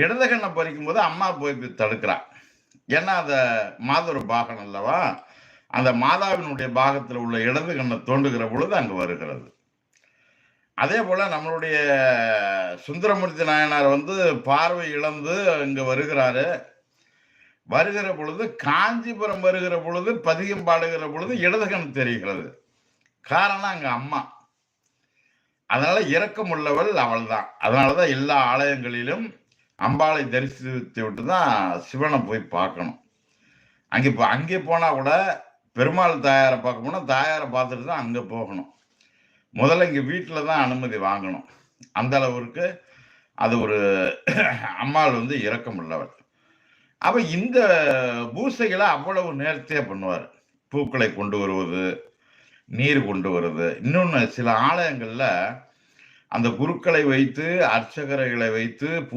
இடது கண்ணை பறிக்கும் போது அம்மா போய் தடுக்கிறான் ஏன்னா அந்த மாதொரு பாகம் அல்லவா? அந்த மாதாவினுடைய பாகத்தில் உள்ள இடது கண்ணை தோண்டுகிற பொழுது அங்கு வருகிறது. அதே போல் நம்மளுடைய சுந்தரமூர்த்தி நாயனார் வந்து பார்வை இழந்து இங்கே வருகிறாரு. வருகிற பொழுது காஞ்சிபுரம் வருகிற பொழுது பதிகம் பாடுகிற பொழுது இடது கண் தெரிகிறது. காரணம் அங்கே அம்மா. அதனால இரக்கம் உள்ளவள் அவள் தான் அதனாலதான் எல்லா ஆலயங்களிலும் அம்பாளை தரிசித்து விட்டு தான் சிவனை போய் பார்க்கணும். அங்கே போ அங்கே போனால் கூட பெருமாள் தாயாரை பார்க்க போனால் தாயாரை பார்த்துட்டு தான் அங்கே போகணும். முதல்ல இங்கே வீட்டில் தான் அனுமதி வாங்கணும். அந்த அது ஒரு அம்மாள் வந்து இறக்கம் உள்ளவர் அப்போ இந்த பூசைகளை அவ்வளவு நேர்த்தியாக பண்ணுவார். பூக்களை கொண்டு வருவது நீர் கொண்டு வருது இன்னொன்று சில ஆலயங்களில் அந்த குருக்களை வைத்து அர்ச்சகர்களை வைத்து